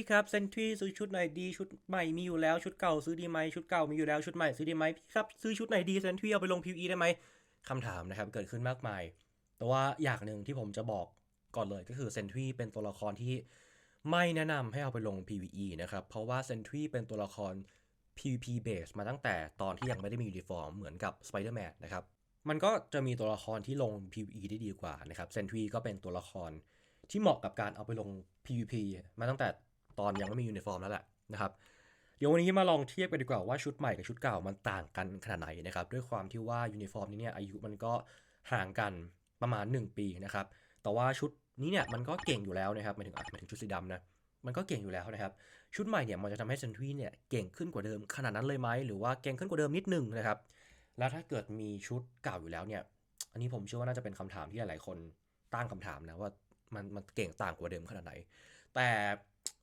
พี่ครับเซนทรีซื้อชุดไหนดีชุดใหม่มีอยู่แล้วชุดเก่าซื้อดีไหมชุดเก่ามีอยู่แล้วชุดใหม่ซื้อดีไหมพี่ครับซื้อชุดไหนดีเซนทรีเอาไปลง PVE ได้ไหมคำถามนะครับเกิดขึ้นมากมาย แต่ว่าอย่างหนึ่งที่ผมจะบอกก่อนเลยก็คือเซนทรีเป็นตัวละครที่ไม่แนะนำให้เอาไปลง PVE นะครับ เพราะว่าเซนทรีเป็นตัวละคร PVP base มาตั้งแต่ตอนที่ยังไม่ได้มียูนิฟอร์มเหมือนกับ Spider-Man นะครับ มันก็จะมีตัวละครที่ลง PVE ได้ดีกว่านะครับเซนทรีก็เป็นตัวละครที่เหมาะกับการเอาไปลง PVP มาตั้งแต่ ตอนยังไม่มียูนิฟอร์มแล้วแหละนะครับเดี๋ยววันนี้มาลองเทียบกันดีกว่าว่าชุดใหม่กับชุดเก่ามันต่างกันขนาดไหนนะครับด้วยความที่ว่ายูนิฟอร์มนี้เนี่ยอายุมันก็ห่างกันประมาณ 1 ปีนะครับแต่ว่าชุดนี้เนี่ยมันก็เก่งอยู่แล้วนะครับหมายถึงหมายถึงชุดสีดำนะมันก็เก่งอยู่แล้วนะครับ ชุดใหม่เนี่ยมันจะทำให้เซนทรีเนี่ยเก่งขึ้นกว่าเดิมขนาดนั้นเลยไหมหรือว่าเก่งขึ้นกว่าเดิมนิดนึงนะครับ แล้วถ้าเกิดมีชุดเก่าอยู่แล้วเนี่ย อันนี้ผมเชื่อว่าน่าจะเป็นคำถามที่หลายๆคนตั้งคำถามนะว่ามันมันเก่งต่างกว่าเดิมขนาดไหน แต่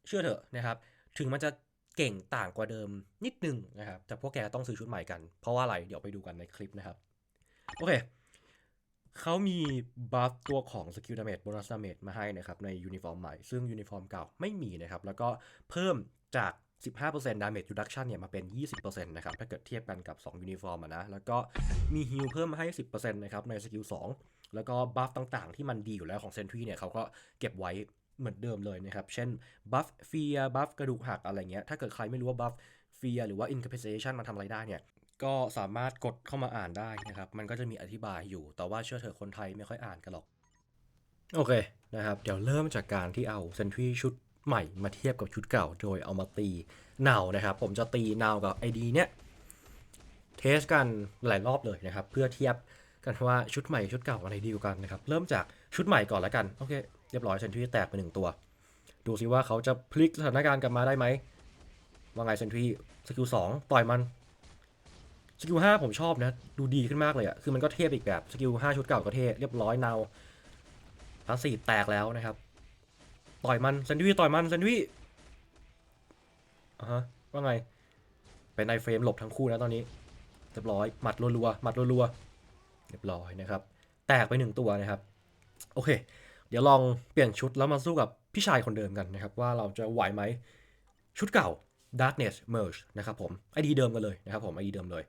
เชื่อเถอะนะครับ ถึงมันจะเก่งต่างกว่าเดิมนิดนึงนะครับ แต่พวกแกต้องซื้อชุดใหม่กัน เพราะว่าอะไร เดี๋ยวไปดูกันในคลิปนะครับ โอเค เขามีบัฟตัวของสกิลดาเมจโบนัสดาเมจมาให้นะครับในยูนิฟอร์มใหม่ ซึ่งยูนิฟอร์มเก่าไม่มีนะครับ แล้วก็เพิ่มจาก 15% damage reduction เนี่ยมาเป็น 20%นะครับ ถ้าเกิดเทียบกันกับ 2 ยูนิฟอร์มนะ แล้วก็มีฮิลเพิ่มมาให้ 10%นะครับในสกิล2แล้วก็บัฟต่างๆ ที่มันดีอยู่แล้วของเซนทรีเนี่ยเขาก็เก็บไว้ เหมือนเดิมเลยนะครับ เช่นบัฟเฟียบัฟกระดูกหักอะไรเงี้ย ถ้าเกิดใครไม่รู้ว่าบัฟเฟียหรือว่า incapacitation มันทำอะไรได้เนี่ย ก็สามารถกดเข้ามาอ่านได้นะครับ มันก็จะมีอธิบายอยู่ แต่ว่าเชื่อเถอะคนไทยไม่ค่อยอ่านกันหรอก โอเคนะครับ เดี๋ยวเริ่มจากการที่เอาเซนทรีชุดใหม่มาเทียบกับชุดเก่า โดยเอามาตีเนานะครับ ผมจะตีเนากับ ID เนี้ยเทสกันหลายรอบเลยนะครับ เพื่อเทียบกันว่าชุดใหม่ชุดเก่าอะไรดีกว่ากันนะครับ เริ่มจากชุดใหม่ก่อนแล้วกัน โอเค เรียบร้อยเซนทรีแตกไปหนึ่งตัว ดูซิว่าเขาจะพลิกสถานการณ์กลับมาได้ไหมว่าไงเซนทรีสกิลสองต่อยมันสกิลห้าผมชอบนะ ดูดีขึ้นมากเลยอะคือมันก็เทพอีกแบบสกิลห้าชุดเก่าก็เทพเรียบร้อยเนาพาสีแตกแล้วนะครับ ต่อยมันแซนด์วิชต่อยมันแซนด์วิชอะฮะว่าไงเป็นไอเฟรมหลบทั้งคู่นะตอนนี้เรียบร้อยหมัดรัวๆหมัดรัวๆเรียบร้อยนะครับ แตกไปหนึ่งตัวนะครับ โอเค เดี๋ยวลองเปลี่ยนชุดแล้วมาสู้กับพี่ชายคนเดิมกันนะครับ ว่าเราจะไหวไหมชุดเก่า Darkness Merge นะครับผมไอดีเดิมกันเลยนะครับผมไอดีเดิมเลย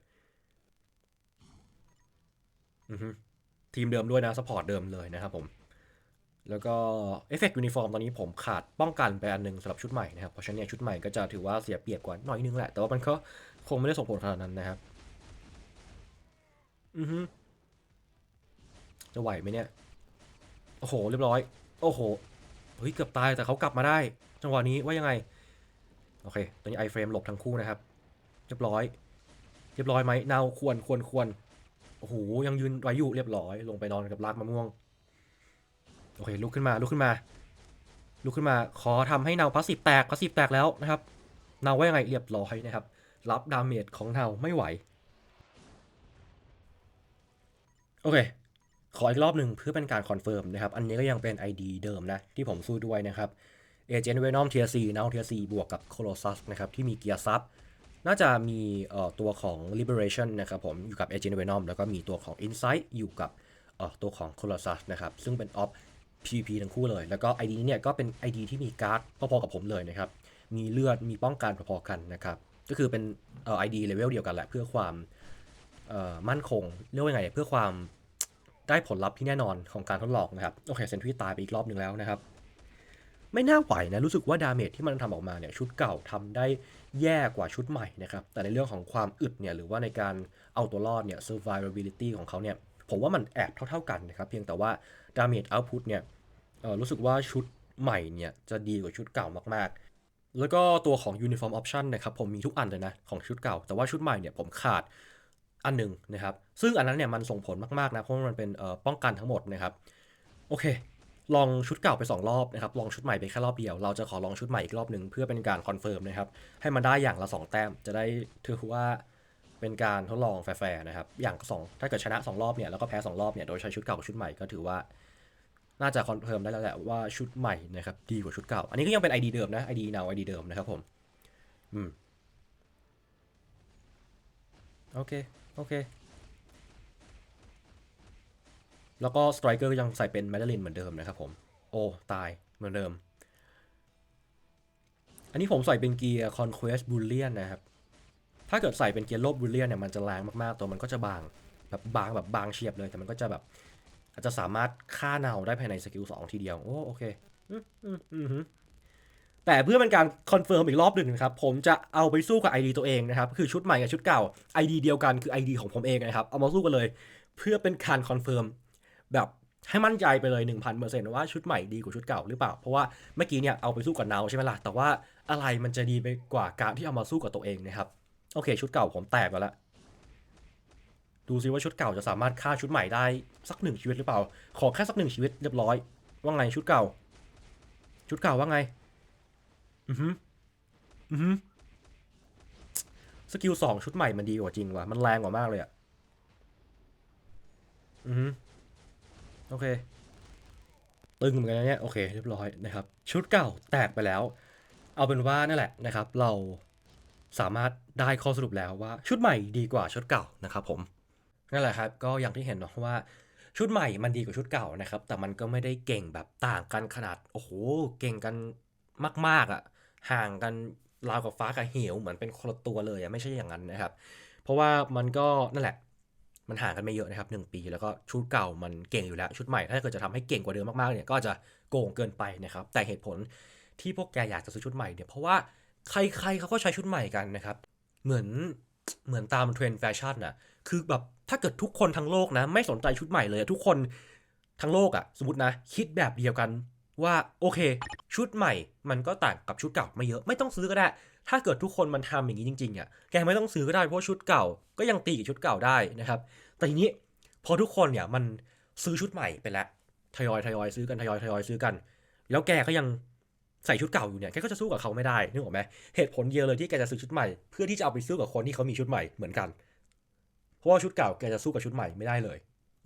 อือฮึทีมเดิมด้วยนะสปอร์ตเดิมเลยนะครับผม แล้วก็เอฟเฟกต์ยูนิฟอร์มตอนนี้ผมขาดป้องกันไปอันหนึงสำหรับชุดใหม่นะครับ เพราะฉะนั้นชุดใหม่ก็จะถือว่าเสียเปรียบกว่าน่อยนึงแหละ แต่ว่ามันก็คงไม่ได้ส่งผลขนาดนั้นนะครับ อือฮึจะไหวไหมเนี่ย โอ้โห เรียบร้อย โอ้โห เฮ้ย เกือบตายแต่เขากลับมาได้ จังหวะนี้ว่ายังไง โอเค ตอนนี้ไอเฟรมหลบทั้งคู่นะครับ เรียบร้อย เรียบร้อยไหมเนาควรควรควรโอ้โห ยังยืนไว้อยู่เรียบร้อย ลงไปนอนกับรากมะม่วง โอเค ลุกขึ้นมา ลุกขึ้นมา ลุกขึ้นมา ขอทำให้เนาพาสซีฟแตกพาสซีฟแตกแล้วนะครับเนาว่ายังไง เรียบร้อยนะครับ รับดาเมจของเนาไม่ไหว โอเค ขออีกรอบหนึ่งเพื่อเป็นการคอนเฟิร์มนะครับ อันนี้ก็ยังเป็น ID เดิมนะ ที่ผมสู้ด้วยนะครับเอเจนต์เวนอมเทียซีนาเทียซีบวกกับโคโลซัสนะครับที่มีเกียร์ซับน่าจะมีตัวของ Liberation นะครับผมอยู่กับ Agent Venom แล้วก็มีตัวของ Insight อยู่กับตัวของ Colossus นะครับซึ่งเป็นออฟ PVP ทั้งคู่เลย แล้วก็ ID นี้เนี่ยก็เป็น ID ที่มีการ์ดพอๆกับผมเลยนะครับมีเลือดมีป้องกันพอๆกันนะครับก็คือเป็นเอ่อ ID เลเวลเดียวกันแหละเพื่อความมั่นคงเรียกว่าไงเพื่อความ ได้ผลลัพธ์ที่แน่นอนของการทดลองนะครับ โอเคเซนทรีตายไปอีกรอบหนึ่งแล้วนะครับ ไม่น่าไหวนะ รู้สึกว่าดาเมจที่มันทำออกมาเนี่ยชุดเก่าทำได้แย่กว่าชุดใหม่นะครับ แต่ในเรื่องของความอึดเนี่ยหรือว่าในการเอาตัวรอดเนี่ย survivability ของเขาเนี่ยผมว่ามันแอบเท่าๆกันนะครับ เพียงแต่ว่า damage output เนี่ยรู้สึกว่าชุดใหม่เนี่ยจะดีกว่าชุดเก่ามากๆ แล้วก็ตัวของ uniform option นะครับผมมีทุกอันเลยนะของชุดเก่า แต่ว่าชุดใหม่เนี่ยผมขาด อันหนึ่งนะครับ ซึ่งอันนั้นเนี่ยมันส่งผลมากๆนะ เพราะมันเป็นป้องกันทั้งหมดนะครับ โอเค ลองชุดเก่าไป 2 รอบนะครับ ลองชุดใหม่ไปแค่รอบเดียว เราจะขอลองชุดใหม่อีกรอบหนึ่งเพื่อเป็นการคอนเฟิร์มนะครับ ให้มันได้อย่างละ 2 แต้ม จะได้ถือว่าเป็นการทดลองแฟร์ๆนะครับ อย่างสองถ้าเกิดชนะ 2 รอบเนี่ยแล้วก็แพ้ 2 รอบเนี่ย โดยใช้ชุดเก่ากับชุดใหม่ก็ถือว่า น่าจะคอนเฟิร์มได้แล้วแหละว่าชุดใหม่นะครับดีกว่าชุดเก่า อันนี้ก็ยังเป็น ID เดิมนะ ID เนา ID เดิมนะครับผม อืมโอเค โอเค แล้วก็สไตรเกอร์ยังใส่เป็นแมดลินเหมือนเดิมนะครับผม โอ้ ตายเหมือนเดิม อันนี้ผมใส่เป็นเกียร์ Conquest Bullion นะครับ ถ้าเกิดใส่เป็นเกียร์โลบ Bullion เนี่ยมันจะแรงมากๆ ตัวมันก็จะบางแบบบางแบบบางเฉียบเลย แต่มันก็จะแบบอาจจะสามารถฆ่าเนาได้ภายในสกิล2ทีเดียว โอ้โอเค อืมอืมอืม แต่เพื่อเป็นการคอนเฟิร์มอีกรอบหนึ่งนะครับ ผมจะเอาไปสู้กับ ID ตัวเองนะครับ คือชุดใหม่กับชุดเก่า ID เดียวกันคือ ID ของผมเองนะครับ เอามาสู้กันเลย เพื่อเป็นการคอนเฟิร์มแบบให้มั่นใจไปเลย 1,000%ว่าชุดใหม่ดีกว่าชุดเก่าหรือเปล่า เพราะว่าเมื่อกี้เนี่ยเอาไปสู้กับเนาใช่ไหมล่ะ แต่ว่าอะไรมันจะดีไปกว่าการที่เอามาสู้กับตัวเองนะครับ โอเค ชุดเก่าผมแตกไปแล้วดูซิว่าชุดเก่าจะสามารถฆ่าชุดใหม่ได้สักหนึ่งชีวิตหรือเปล่า ขอแค่สักหนึ่งชีวิตเรียบร้อย ว่าไงชุดเก่า ชุดเก่าว่าไง อือฮึอือฮึสกิลสองชุดใหม่มันดีกว่าจริงว่ะ มันแรงกว่ามากเลยอะอือฮึโอเค ตึงเหมือนกันนะเนี่ย โอเค เรียบร้อยนะครับ ชุดเก่าแตกไปแล้ว เอาเป็นว่านั่นแหละนะครับ เราสามารถได้ข้อสรุปแล้วว่า ชุดใหม่ดีกว่าชุดเก่านะครับผม นั่นแหละครับ ก็อย่างที่เห็นเนาะว่าชุดใหม่มันดีกว่าชุดเก่านะครับ แต่มันก็ไม่ได้เก่งแบบต่างกันขนาด โอ้โห เก่งกันมาก ๆอะ ห่างกันราวกับฟ้ากับเหวเหมือนเป็นคนละตัวเลยอะไม่ใช่อย่างนั้นนะครับ เพราะว่ามันก็นั่นแหละ มันห่างกันไม่เยอะนะครับหนึ่งปี แล้วก็ชุดเก่ามันเก่งอยู่แล้ว ชุดใหม่ถ้าเกิดจะทำให้เก่งกว่าเดิมมากๆเนี่ยก็จะโกงเกินไปนะครับ แต่เหตุผลที่พวกแกอยากจะซื้อชุดใหม่เนี่ยเพราะว่าใครๆเขาก็ใช้ชุดใหม่กันนะครับ เหมือนเหมือนตามเทรนด์แฟชั่นน่ะคือแบบถ้าเกิดทุกคนทั้งโลกนะ ไม่สนใจชุดใหม่เลย ทุกคนทั้งโลกอะสมมตินะ คิดแบบเดียวกัน ว่าโอเค ชุดใหม่มันก็ต่างกับชุดเก่าไม่เยอะไม่ต้องซื้อก็ได้ ถ้าเกิดทุกคนมันทำอย่างนี้จริงๆอะแกไม่ต้องซื้อก็ได้เพราะชุดเก่า ก็ยังตีกับชุดเก่าได้นะครับแต่ทีนี้พอทุกคนเนี่ยมันซื้อชุดใหม่ไปแล้วทยอยทยอยซื้อกันทยอยทยอยซื้อกัน แล้วแกก็ยังใส่ชุดเก่าอยู่เนี่ยแกก็จะสู้กับเขาไม่ได้นึกออกไหมเหตุผลเดียวเลยที่แกจะซื้อชุดใหม่เพื่อที่จะเอาไปสู้กับคนที่เขามีชุดใหม่เหมือนกัน เพราะว่าชุดเก่าแกจะสู้กับชุดใหม่ไม่ได้เลย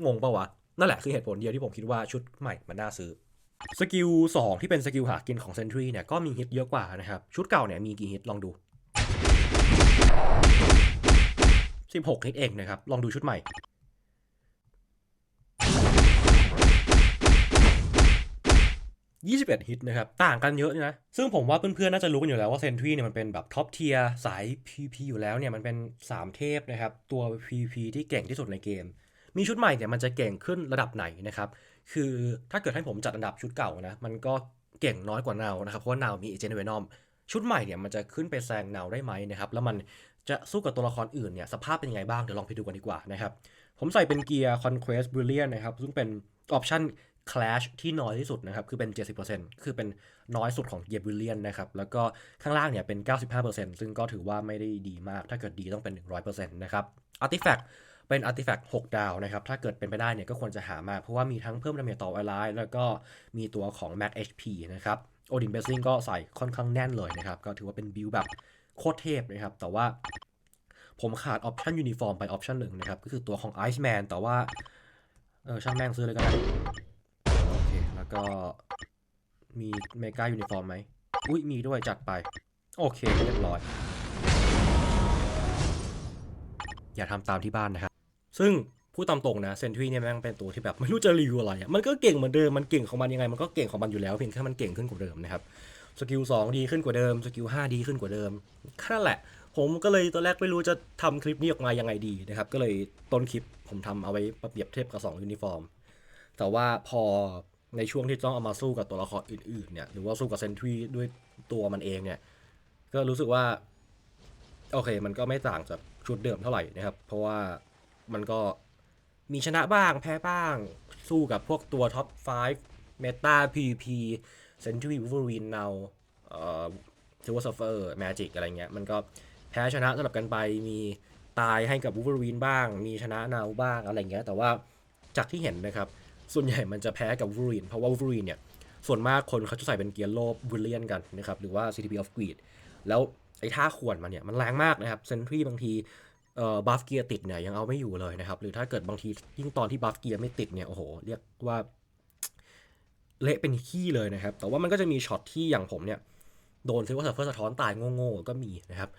งงปะวะนั่นแหละคือเหตุผลเดียวที่ผมคิดว่าชุดใหม่มันน่าซื้อ สกิล2ที่เป็นสกิลหากินของเซนทรีเนี่ยก็มีฮิตเยอะกว่านะครับ ชุดเก่าเนี่ยมีกี่ฮิตลองดู 16 ฮิตเองนะครับ ลองดูชุดใหม่ 21 ฮิตนะครับ ต่างกันเยอะนะ ซึ่งผมว่าเพื่อนๆ น่าจะรู้กันอยู่แล้วว่าเซนทรีเนี่ยมันเป็นแบบท็อปเทียร์สาย PVP อยู่แล้วเนี่ย มันเป็น 3 เทพนะครับ ตัว PVP ที่เก่งที่สุดในเกม มีชุดใหม่เนี่ยมันจะเก่งขึ้นระดับไหนนะครับ คือถ้าเกิดให้ผมจัดอันดับชุดเก่านะ มันก็เก่งน้อยกว่าเนานะครับ เพราะว่าเนามีเอเจนต์เวนอมชุดใหม่เนี่ยมันจะขึ้นไปแซงเนาได้ไหมนะครับ แล้วมันจะสู้กับตัวละครอื่นเนี่ยสภาพเป็นยังไงบ้าง เดี๋ยวลองไปดูกันดีกว่านะครับ ผมใส่เป็นเกียร์ Conquest Brilliant นะครับ ซึ่งเป็นออปชั่น Clash ที่น้อยที่สุดนะครับ คือเป็น 70%คือเป็นน้อยสุดของเกียร์ Brilliant นะครับ แล้วก็ข้างล่างเนี่ยเป็น 95%ซึ่งก็ถือว่าไม่ได้ดีมาก ถ้าเกิดดีต้องเป็น 100%นะครับ Artifact เป็น Artifact 6ดาวนะครับ ถ้าเกิดเป็นไปได้เนี่ยก็ควรจะหามา เพราะว่ามีทั้งเพิ่มดาเมจต่อเวลาแล้วก็มีตัวของ Max HP นะครับ Odin Blessing ก็ใส่ค่อนข้างแน่นเลยนะครับ ก็ถือว่าเป็นบิลแบบโคตรเทพนะครับ แต่ว่าผมขาดออปชันยูนิฟอร์มไปออปชันหนึ่งนะครับ ก็คือตัวของ Iceman แต่ว่า เออช่างแม่งซื้อเลยก็ได้ โอเค แล้วก็มีเมกายูนิฟอร์มไหม อุ้ยมีด้วยจัดไป โอเค เรียบร้อย อย่าทำตามที่บ้านนะครับ ซึ่งพูดตามตรงนะเซนทรีเนี่ยแม่งเป็นตัวที่แบบไม่รู้จะรีวิวอะไรอะมันก็เก่งเหมือนเดิมมันเก่งของมันยังไงมันก็เก่งของมันอยู่แล้วเพียงแค่มันเก่งขึ้นกว่าเดิมนะครับสกิล2ดีขึ้นกว่าเดิมสกิล5ดีขึ้นกว่าเดิมแค่นั้นแหละ ผมก็เลยตอนแรกไม่รู้จะทำคลิปนี้ออกมายังไงดีนะครับ ก็เลยต้นคลิปผมทำเอาไว้เปรียบเทียบกับ2ยูนิฟอร์ม แต่ว่าพอในช่วงที่ต้องเอามาสู้กับตัวละครอื่นๆเนี่ยหรือว่าสู้กับเซนทรีด้วยตัวมันเองเนี่ยก็รู้สึกว่าโอเค มันก็ไม่ต่างจากชุดเดิมเท่าไหร่นะครับ เพราะว่า มันก็มีชนะบ้างแพ้บ้าง สู้กับพวกตัวท็อป5เมตา PVP Century Wolverine Now เอ่อ Silver Surfer Magic อะไรเงี้ย มันก็แพ้ชนะสลับกันไป มีตายให้กับ Wolverine บ้าง มีชนะ Now บ้างอะไรเงี้ย แต่ว่าจากที่เห็นนะครับ ส่วนใหญ่มันจะแพ้กับ Wolverine เพราะว่า Wolverine เนี่ย ส่วนมากคนเขาจะใส่เป็นเกียร์โลบ Brilliant กันนะครับ หรือว่า CTP of Greed แล้วไอ้ท่าขวนมันเนี่ย มันแรงมากนะครับเซนทรีบางที เอ่อบัฟเกียร์ติดเนี่ยยังเอาไม่อยู่เลยนะครับ หรือถ้าเกิดบางทียิ่งตอนที่บัฟเกียร์ไม่ติดเนี่ยโอ้โหเรียกว่าเละเป็นขี้เลยนะครับ แต่ว่ามันก็จะมีช็อตที่อย่างผมเนี่ย โดนซิลเวอร์เซิร์ฟเฟอร์สะท้อนตายโง่ๆก็มีนะครับ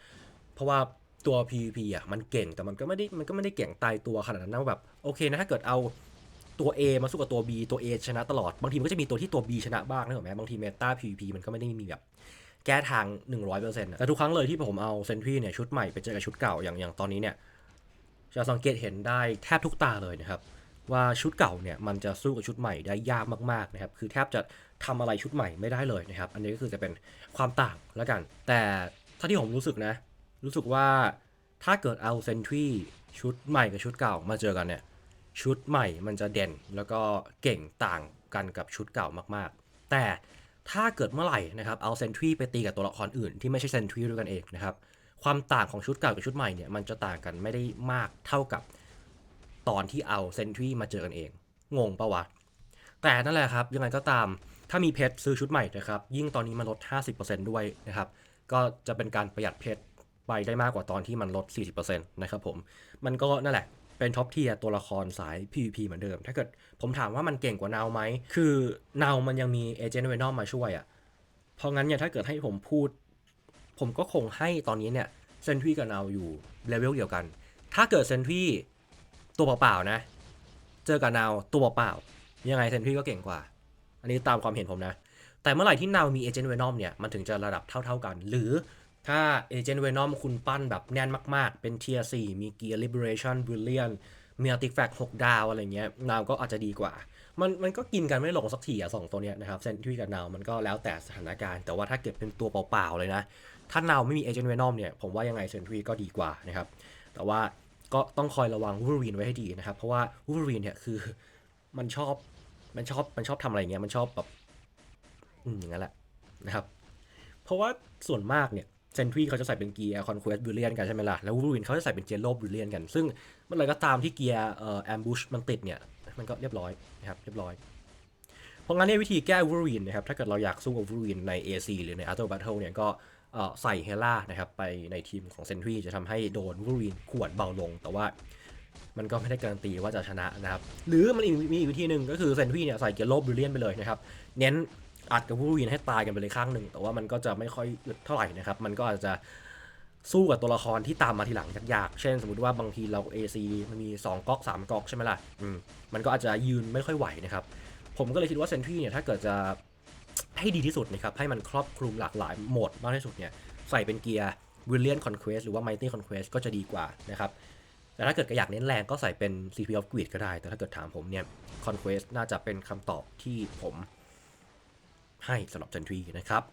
เพราะว่าตัว PVP อะมันเก่งแต่มันก็ไม่ได้มันก็ไม่ได้เก่งตายตัวขนาดนั้นนะว่าแบบโอเคนะถ้าเกิดเอาตัว A มาสู้กับตัว B ตัว A ชนะตลอด บางทีมันก็จะมีตัวที่ตัว B ชนะบ้างนะถูกไหมบางทีเมตา PVP มันก็ไม่ได้มีแบบ แก้ทาง 100%แต่ทุกครั้งเลยที่ผมเอาเซนทรีเนี่ยชุดใหม่ไปเจอกับชุดเก่าอย่างอย่างตอนนี้เนี่ยจะสังเกตเห็นได้แทบทุกตาเลยนะครับ ว่าชุดเก่าเนี่ยมันจะสู้กับชุดใหม่ได้ยากมากๆนะครับคือแทบจะทำอะไรชุดใหม่ไม่ได้เลยนะครับ อันนี้ก็คือจะเป็นความต่างแล้วกัน แต่ถ้าที่ผมรู้สึกนะ รู้สึกว่าถ้าเกิดเอาเซนทรีชุดใหม่กับชุดเก่ามาเจอกันเนี่ยชุดใหม่มันจะเด่นแล้วก็เก่งต่างกันกับชุดเก่ามากๆ แต่ ถ้าเกิดเมื่อไหร่นะครับเอาเซนทรีไปตีกับตัวละครอื่นที่ไม่ใช่เซนทรีด้วยกันเองนะครับความต่างของชุดเก่ากับชุดใหม่เนี่ยมันจะต่างกันไม่ได้มากเท่ากับตอนที่เอาเซนทรีมาเจอกันเอง งงปะวะ แต่นั่นแหละครับยังไงก็ตามถ้ามีเพชรซื้อชุดใหม่นะครับยิ่งตอนนี้มันลด 50%ด้วยนะครับก็จะเป็นการประหยัดเพชรไปได้มากกว่าตอนที่มันลด 40%นะครับผมมันก็นั่นแหละ เป็นท็อปเทียตัวละครสาย PVP เหมือนเดิม ถ้าเกิดผมถามว่ามันเก่งกว่านาวไหม คือนาวมันยังมีเอเจนต์เวนอมมาช่วยอะ่ะ เพราะงั้นเนี่ยถ้าเกิดให้ผมพูด ผมก็คงให้ตอนนี้เนี่ยเซนทรีกับนาวอยู่เลเวลเดียวกัน ถ้าเกิดเซนทรีตัวเปล่าๆนะ เจอกับนาวตัวเปล่าๆยังไงเซนทรีก็เก่งกว่า อันนี้ตามความเห็นผมนะ แต่เมื่อไหร่ที่นาวมีเอเจนต์เวนอมเนี่ย มันถึงจะระดับเท่าๆกัน หรือ ถ้าเอเจนต์เวนอมคุณปั้นแบบแน่นมาก ๆ เป็นเทียร์4มีเกียร์ลิเบเรชันบริเลียนมีอัลติแฟกต์6ดาวอะไรเงี้ยนาวก็อาจจะดีกว่า มันมันก็กินกันไม่ลงสักทีอะสองตัวเนี้ยนะครับเซนทรีกับนาวมันก็แล้วแต่สถานการณ์ แต่ว่าถ้าเกิดเป็นตัวเปล่า ๆ เลยนะ ถ้านาวไม่มีเอเจนต์เวนอมเนี่ย ผมว่ายังไงเซนทรีก็ดีกว่านะครับ แต่ว่าก็ต้องคอยระวังวู l ว e รีนไว้ให้ดีนะครับ เพราะว่าวู l ว e รีนเนี่ยคือมันชอบมันชอบมันชอบทำอะไรเงี้ยมันชอบแบบอย่างนั้นแหละนะครับ เพราะว่าส่วนมากเนี่ย เซนทรีเขาจะใส่เป็นเกียร์คอนควสบิลเลียนกันใช่ไหมล่ะ แล้ววู l ว e รีนเขาจะใส่เป็นเจโ o บิลเลียนกัน ซึ่งเมื่อไหรก็ตามที่เกียร์เอ่อแอมบูชมันติดเนี่ย มันก็เรียบร้อยนะครับเรียบร้อย เพราะงั้นเนี่ยวิธีแก้วู l ว e รีนนะครับ ถ้าเกิดเราอยากสู้กับวู l ว e รีนใน AC หรือใน Auto Battle เทิลเนี่ยก็เอ่อใส่เฮล่านะครับไปในทีมของเซนทรีจะทำให้โดนวู l ว e รีนขวดเบาลง แต่ว่ามันก็ไม่ได้การันตีว่าจะชนะนะครับ หรือมันมีอีกวิธีหนึ่งก็คือเซนทรีเนี่ยใส่เกียร์โลบิลเลียนไปเลยนะครับ เน้น อัดกับวู l ว e รีนให้ตายกันไปเลยข้างหนึ่งแต่ว่ามันก็จะไม่ค่อยอึดเท่าไหร่นะครับ มันก็อาจจะสู้กับตัวละครที่ตามมาทีหลังยากๆ เช่น สมมติว่าบางทีเรา AC มันมี 2ก๊อก 3ก๊อกใช่ไหมล่ะ อืม มันก็อาจจะยืนไม่ค่อยไหวนะครับ ผมก็เลยคิดว่าเซนทรีเนี่ยถ้าเกิดจะให้ดีที่สุดนะครับ ให้มันครอบคลุมหลากหลายโหมดมากที่สุดเนี่ย ใส่เป็นเกียร์วิลเลียนคอนเควสหรือว่าไมตี้คอนเควสก็จะดีกว่านะครับ แต่ถ้าเกิดอยากเน้นแรงก็ใส่เป็น CP of Greed ก็ได้ แต่ถ้าเกิดถามผมเนี่ย Conquest น่าจะเป็นคำตอบที่ผม ให้สำหรับจันทรีนะครับ